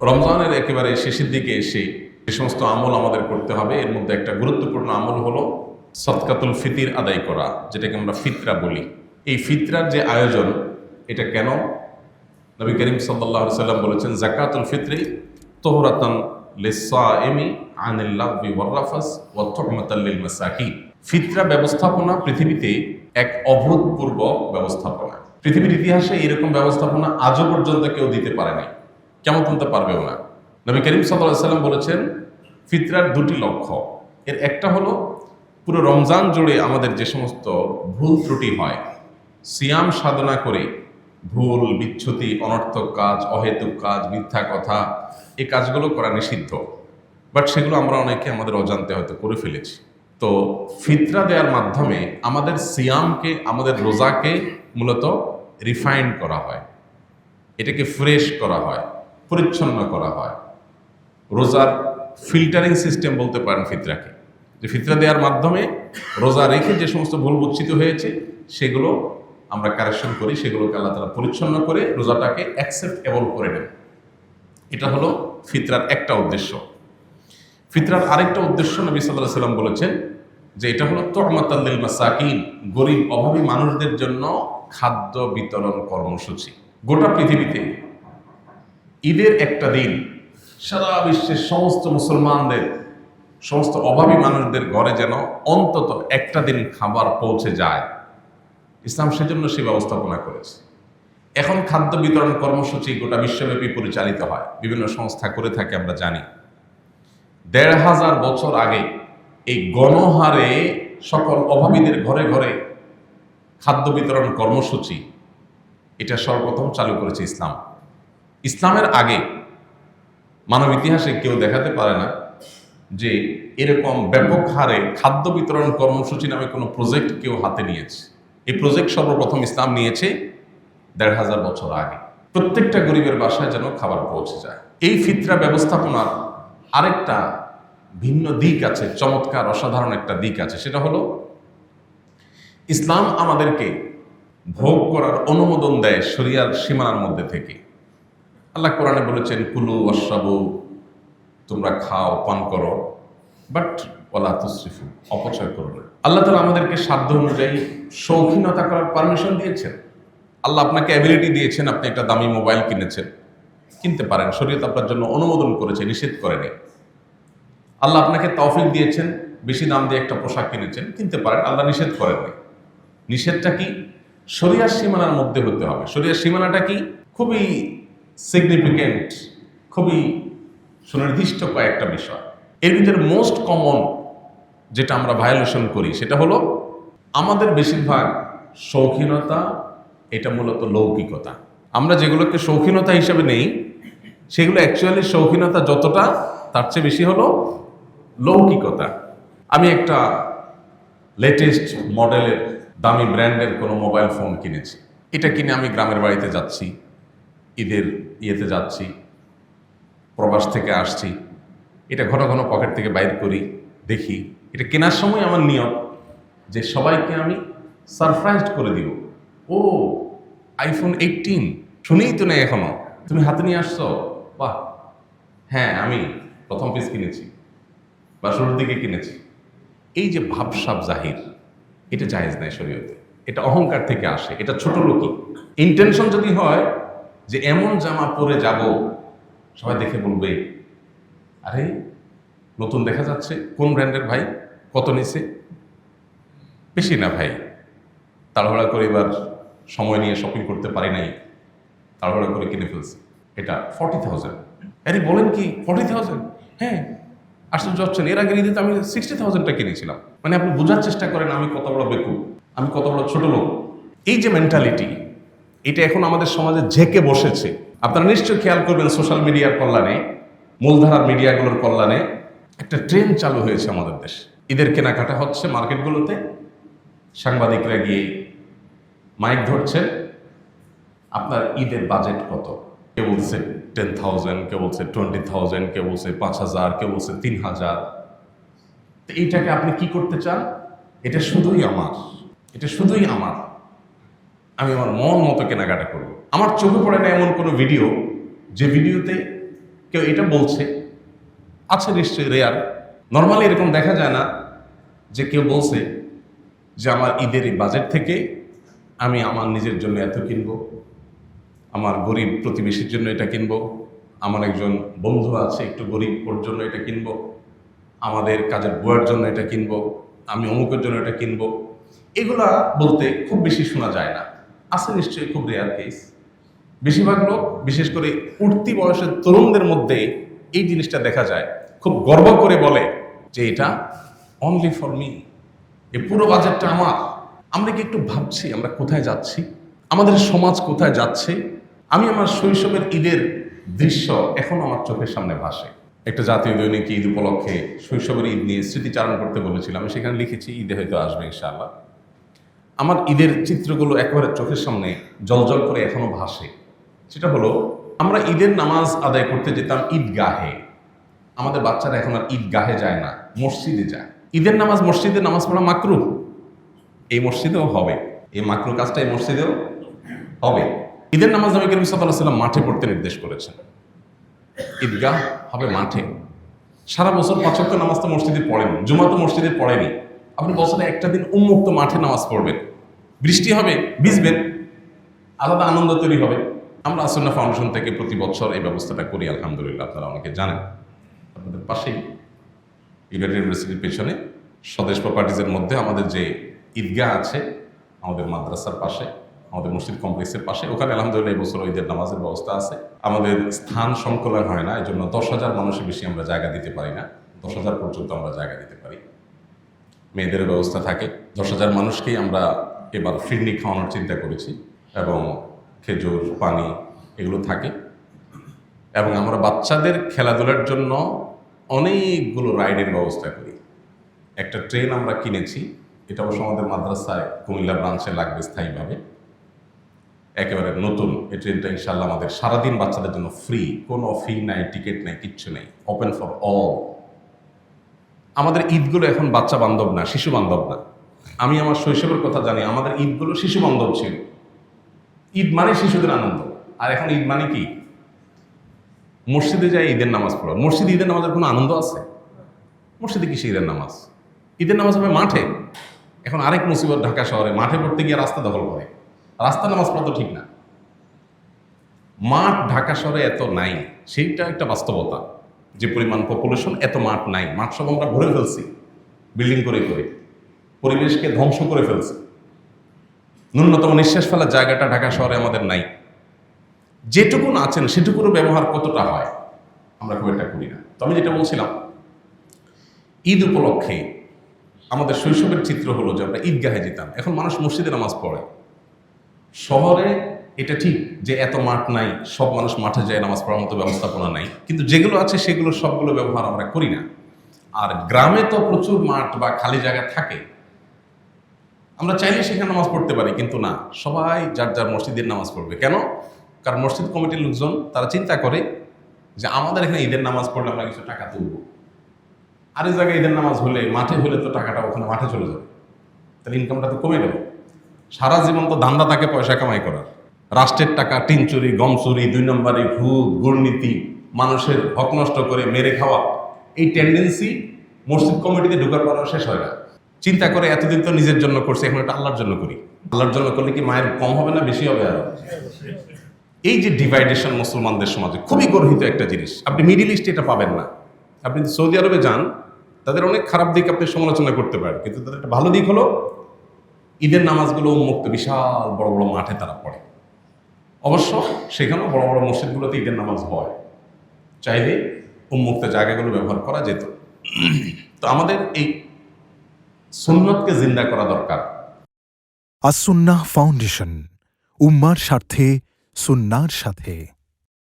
রমজানের একেবারে শেষের দিকে এসে যে সমস্ত আমল আমাদের করতে হবে, এর মধ্যে একটা গুরুত্বপূর্ণ আমল হলো সৎকাতুল ফিতির আদায় করা, যেটাকে আমরা ফিতরা বলি। এই ফিতরার যে আয়োজন, এটা কেন? নবী করিম সাল্লাহ সাল্লাম বলেছেন, জাকাতুল ফিতরি তোহরাতান লিসাইমি আনিল লাগবি ওয়ার রাফাস ওয়া তুহমাতাল লিল ফিতরা ব্যবস্থাপনা পৃথিবীতে এক অভূতপূর্ব ব্যবস্থাপনা। পৃথিবীর ইতিহাসে এরকম ব্যবস্থাপনা আজও পর্যন্ত কেউ দিতে পারেনি কেমন তুলতে পারবেও না। নবী করিম সাল্লাম বলেছেন, ফিতরার দুটি লক্ষ্য। এর একটা হলো, পুরো রমজান জুড়ে আমাদের যে সমস্ত ভুল ত্রুটি হয়, সিয়াম সাধনা করে ভুল, বিচ্ছুতি, অনর্থক কাজ, অহেতুক কাজ, মিথ্যা কথা, এই কাজগুলো করা নিষিদ্ধ। বাট সেগুলো আমরা অনেকে আমাদের অজান্তে হয়তো করে ফেলেছি। তো ফিতরা দেওয়ার মাধ্যমে আমাদের সিয়ামকে, আমাদের রোজাকে মূলত রিফাইন করা হয়। এটাকে ফ্রেশ করা হয়। পরিচ্ছন্ন করা হয়। রোজার ফিল্টারিং সিস্টেম বলতে পারেন ফিতরাকে। যে ফিতরা দেওয়ার মাধ্যমে রোজা রেখে যে সমস্ত ভুল বুচ্ছিত হয়েছে, সেগুলো আমরা কারেকশন করি, সেগুলোকে আল্লাহ তালা পরিচ্ছন্ন করে রোজাটাকে অ্যাকসেপ্টেবল করে নেন। এটা হলো ফিতরার একটা উদ্দেশ্য। ফিতরার আরেকটা উদ্দেশ্য নবী সাল্লাহ সাল্লাম বলেছেন যে এটা হলো তোহমাতাল্লিল মাসাকিন, গরিব অভাবী মানুষদের জন্য খাদ্য বিতরণ কর্মসূচি। গোটা পৃথিবীতে ঈদের একটা দিন সারা বিশ্বের সমস্ত মুসলমানদের, সমস্ত অভাবী মানুষদের ঘরে যেন অন্তত একটা দিন খাবার পৌঁছে যায়। ইসলাম সেজন্য সে ব্যবস্থাপনা করেছে। এখন খাদ্য বিতরণ কর্মসূচি গোটা বিশ্বব্যাপী পরিচালিত হয়। বিভিন্ন সংস্থা করে থাকে, আমরা জানি। দেড় হাজার বছর আগে এই গণহারে সকল অভাবীদের ঘরে ঘরে খাদ্য বিতরণ কর্মসূচি, এটা সর্বপ্রথম চালু করেছে ইসলাম। ইসলামের আগে মানব ইতিহাসে কেউ দেখাতে পারে না যে এরকম ব্যাপক হারে খাদ্য বিতরণ কর্মসূচি নামে কোনো প্রজেক্ট কেউ হাতে নিয়েছে। এই প্রজেক্ট সর্বপ্রথম ইসলাম নিয়েছে দেড় হাজার বছর আগে। প্রত্যেকটা গরিবের বাসায় যেন খাবার পৌঁছে যায়। এই ফিতরা ব্যবস্থাপনার আরেকটা ভিন্ন দিক আছে, চমৎকার, অসাধারণ একটা দিক আছে। সেটা হলো, ইসলাম আমাদেরকে ভোগ করার অনুমোদন দেয় শরিয়ার সীমানার মধ্যে থেকে। আল্লাহ কোরআনে বলেছেন, কুলু অশ্বাবু তোমরা খাও, পান করো, বাট ওলা তুসরিফু, অপচয় করো না। আল্লাহ তালা আমাদেরকে সাধ্য অনুযায়ী শৌখিনতা করার পারমিশন দিয়েছেন। আল্লাহ আপনাকে অ্যাবিলিটি দিয়েছেন, আপনি একটা দামি মোবাইল কিনেছেন, কিনতে পারেন। শরীয়ত আপনার জন্য অনুমোদন করেছে, নিষেধ করেনি। আল্লাহ আপনাকে তৌফিক দিয়েছেন, বেশি দাম দিয়ে একটা পোশাক কিনেছেন, কিনতে পারেন, আল্লাহ নিষেধ করেননি। নিষেধটা কি? শরিয়ার সীমানার মধ্যে হতে হবে। শরিয়ার সীমানাটা কি? খুবই সিগনিফিকেন্ট খুবই সুনির্দিষ্ট কয়েকটা বিষয়। এর ভিতরে মোস্ট কমন যেটা আমরা ভায়োলেশন করি, সেটা হলো আমাদের বেশিরভাগ শৌখিনতা, এটা মূলত লৌকিকতা। আমরা যেগুলোকে শৌখিনতা হিসেবে নেই, সেগুলো অ্যাকচুয়ালি শৌখিনতা যতটা, তার চেয়ে বেশি হলো লৌকিকতা। আমি একটা লেটেস্ট মডেলের দামি ব্র্যান্ডের কোনো মোবাইল ফোন কিনেছি। এটা কিনে আমি গ্রামের বাড়িতে যাচ্ছি। ঈদের ইয়েতে যাচ্ছি, প্রবাস থেকে আসছি। এটা ঘন ঘন পকেট থেকে বাইর করি, দেখি। এটা কেনার সময় আমার নিয়ম যে সবাইকে আমি সারপ্রাইজড করে দিব। ও আইফোন এইটিন শুনেই তো নেই এখনও। তুমি হাতে নিয়ে আসছো? বাহ। হ্যাঁ আমি প্রথম পিস কিনেছি, বা শুরুর দিকে কিনেছি। এই যে ভাবসাব জাহির, এটা জায়েজ নাই শরীয়তে। এটা অহংকার থেকে আসে। এটা ছোট লোকই। ইন্টেনশন যদি হয় যে এমন জামা পরে যাব, সবাই দেখে বলবে, আরে, নতুন দেখা যাচ্ছে, কোন ব্র্যান্ডের ভাই? কত নিছে? বেশি না ভাই, তাড়াহুড়া করে এবার সময় নিয়ে শপিং করতে পারি নাই, তাড়াহুড়া করে কিনে ফেলছি। এটা ফর্টি থাউজেন্ড আরে, বলেন কি ফর্টি থাউজেন্ড হ্যাঁ আশ্চর্য হচ্ছেন, এর আগে ঈদে তো আমি সিক্সটি থাউজেন্ডটা কিনেছিলাম। মানে আপনি বোঝার চেষ্টা করেন, আমি কত বড় বেকু আমি কত বড় ছোট লোক। এই যে মেন্টালিটি এটা এখন আমাদের সমাজে ঝেঁকে বসেছে। আপনারা নিশ্চয়ই খেয়াল করবেন সোশ্যাল মিডিয়ার কল্যাণে, মূলধারার মিডিয়াগুলোর কল্যাণে একটা ট্রেন চালু হয়েছে আমাদের দেশে। ঈদের কেনাকাটা হচ্ছে মার্কেটগুলোতে। সাংবাদিকরা গিয়ে মাইক ধরছেন, আপনার ঈদের বাজেট কত? কেউ বলছে টেন থাউজেন্ড কেউ বলছে টোয়েন্টি থাউজেন্ড কেউ বলছে পাঁচ হাজার কেউ বলছে তিন হাজার? তো এইটাকে আপনি কি করতে চান? এটা শুধুই আমার। এটা শুধুই আমার। আমি আমার মন মতো কেনাকাটা করব। আমার চোখে পড়ে না এমন কোনো ভিডিও যে ভিডিওতে কেউ এটা বলছে। আছে নিশ্চয়ই রেয়ার নর্মালি এরকম দেখা যায় না যে কেউ বলছে যে আমার ঈদের এই বাজেট থেকে আমি আমার নিজের জন্য এত কিনবো, আমার গরিব প্রতিবেশীর জন্য এটা কিনবো, আমার একজন বন্ধু আছে একটু গরিব, ওর জন্য এটা কিনবো, আমাদের কাজের বউয়ের জন্য এটা কিনবো, আমি অমুকের জন্য এটা কিনবো। এগুলা বলতে খুব বেশি শোনা যায় না। আছে নিশ্চয়ই খুব রেয়ার কেস বেশিরভাগ লোক, বিশেষ করে উঠতি বয়সের তরুণদের মধ্যে এই জিনিসটা দেখা যায়। খুব গর্ব করে বলে যে এটা অনলি ফর মি এই পুরো বাজেটটা আমার। আমরা কি একটু ভাবছি, আমরা কোথায় যাচ্ছি? আমাদের সমাজ কোথায় যাচ্ছে? আমি আমার শৈশবের ঈদের দৃশ্য এখন আমার চোখের সামনে ভাসে। একটা জাতীয় দৈনিক ঈদ উপলক্ষে শৈশবের ঈদ নিয়ে স্মৃতিচারণ করতে বলেছিলাম। আমি সেখানে লিখেছি, ঈদে হয়তো আসবে ইনশাআল্লাহ। আমার ঈদের চিত্রগুলো একেবারে চোখের সামনে জলজল করে এখনও ভাসে। সেটা হলো, আমরা ঈদের নামাজ আদায় করতে যেতাম ঈদগাহে। আমাদের বাচ্চারা এখন আর ঈদগাহে যায় না, মসজিদে যায়। ঈদের নামাজ মসজিদে নামাজ পড়া মাকরু। এই মসজিদেও হবে। এই মাকরু কাজটা এই মসজিদেও হবে। ঈদের নামাজ নবী করিম সাল্লাহ সাল্লাম মাঠে পড়তে নির্দেশ করেছেন। ঈদগাহ হবে মাঠে। সারা বছর পাঁচক্য নামাজ তো মসজিদে পড়েন জুমা তো মসজিদে পড়েনি। আপনি বছরে একটা দিন উন্মুক্ত মাঠে নামাজ পড়বেন। বৃষ্টি হবে, ভিজবেন। আলাদা আনন্দ তৈরি হবে। আমরা আসন্না ফাউন্ডেশন থেকে প্রতি বছর এই ব্যবস্থাটা করি, আলহামদুলিল্লাহ, আপনারা অনেকে জানেন। আপনাদের পাশেই ইউনাইটেড ইউনিভার্সিটির পেছনে স্বদেশ প্রপার্টিজের মধ্যে আমাদের যে ঈদগাহ আছে, আমাদের মাদ্রাসার পাশে, আমাদের মসজিদ কমপ্লেক্সের পাশে, ওখানে আলহামদুলিল্লাহ এই বছর ঈদের নামাজের ব্যবস্থা আছে। আমাদের স্থান সংকলন হয় না এই জন্য দশ হাজার মানুষের বেশি আমরা জায়গা দিতে পারি না। দশ হাজার পর্যন্ত আমরা জায়গা দিতে পারি। মেয়েদের ব্যবস্থা থাকে। দশ হাজার মানুষকেই আমরা এবার ফিরনি খাওয়ানোর চিন্তা করেছি এবং খেজুর, পানি এগুলো থাকে। এবং আমরা বাচ্চাদের খেলাধুলার জন্য অনেকগুলো রাইডের ব্যবস্থা করি। একটা ট্রেন আমরা কিনেছি, এটা অবশ্য আমাদের মাদ্রাসায় কুমিল্লা ব্রাঞ্চে লাগবে স্থায়ীভাবে। একেবারে নতুন, এই ট্রেনটা ইনশাল্লাহ আমাদের সারাদিন বাচ্চাদের জন্য ফ্রি, কোনো ফি নাই, টিকিট নেই, কিচ্ছু নেই ওপেন ফর অল আমাদের ঈদগুলো এখন বাচ্চা বান্ধব না, শিশু বান্ধব না। আমি আমার শৈশবের কথা জানি, আমাদের ঈদগুলো শিশু বান্ধব ছিল। ঈদ মানে শিশুদের আনন্দ। আর এখন ঈদ মানে কি? মসজিদে যায় ঈদের নামাজ পড়া। মসজিদে ঈদের নামাজের কোনো আনন্দ আছে? মসজিদে কিসে ঈদের নামাজ? ঈদের নামাজ হবে মাঠে। এখন আরেক মুসিবত ঢাকা শহরে, মাঠে পড়তে গিয়ে রাস্তা দখল করে। রাস্তা নামাজ পড়া তো ঠিক না। মাঠ ঢাকা শহরে এত নাই, সেইটা একটা বাস্তবতা। যে পরিমাণ পপুলেশন এত মাঠ নাই। মাঠ সব আমরা ভরে ফেলছি বিল্ডিং করে করে। পরিবেশকে ধ্বংস করে ফেলছি। ন্যূনতম নিঃশ্বাস ফেলার জায়গাটা ঢাকা শহরে আমাদের নাই। যেটুকুন আছেন, সেটুকুরও ব্যবহার কতটা হয়, আমরা খুব একটা করি না। তো আমি যেটা বলছিলাম, ঈদ উপলক্ষে আমাদের শৈশবের চিত্র হলো যে আমরা ঈদগাহে যেতাম। এখন মানুষ মসজিদে নামাজ পড়ে। শহরে এটা ঠিক যে এত মাঠ নাই, সব মানুষ মাঠে যায় নামাজ পড়ার মতো ব্যবস্থাপনা নাই। কিন্তু যেগুলো আছে, সেগুলো সবগুলো ব্যবহার আমরা করি না। আর গ্রামে তো প্রচুর মাঠ বা খালি জায়গা থাকে আমরা চাইলে সেখানে নামাজ পড়তে পারি, কিন্তু না। সবাই যার যার মসজিদের নামাজ পড়বে। কেন? কারণ মসজিদ কমিটির লোকজন, তারা চিন্তা করে যে আমাদের এখানে ঈদের নামাজ পড়লে আমরা কিছু টাকা তুলব। আরেক জায়গায় ঈদের নামাজ হলে, মাঠে হলে তো টাকাটা ওখানে মাঠে চলে যাবে। তাহলে ইনকামটা তো কমে গেল। সারা জীবন তো ধান্দা তাকে পয়সা কামাই করার। রাষ্ট্রের টাকা, টিন চুরি, গম চুরি, দুই নম্বরে ঘুষ দুর্নীতি, মানুষের হক নষ্ট করে মেরে খাওয়া, এই টেন্ডেন্সি মসজিদ কমিটিতে ঢোকার পর শেষ হয় না। চিন্তা করে এতদিন তো নিজের জন্য করছে, এখন এটা আল্লাহর জন্য করি। আল্লাহর জন্য করলে কি মায়ের কম হবে না বেশি হবে আরও? এই যে ডিভাইডেশন মুসলমানদের সমাজে খুবই গর্হিত একটা জিনিস। আপনি মিডিল ইস্টে এটা পাবেন না। আপনি সৌদি আরবে যান, তাদের অনেক খারাপ দিক আপনি সমালোচনা করতে পারেন, কিন্তু তাদের একটা ভালো দিক হলো, ঈদের নামাজগুলো উন্মুক্ত, বিশাল বড় বড় মাঠে তারা পড়ে। অবশ্য সেখানেও বড় বড় মসজিদগুলোতে ঈদের নামাজ হয়। চাইলে উন্মুক্ত জায়গাগুলো ব্যবহার করা যেত। তো আমাদের এই সুন্নতকে জিন্দা করা দরকার। আসুন্না ফাউন্ডেশন উম্মার স্বার্থে সুন্নার সাথে।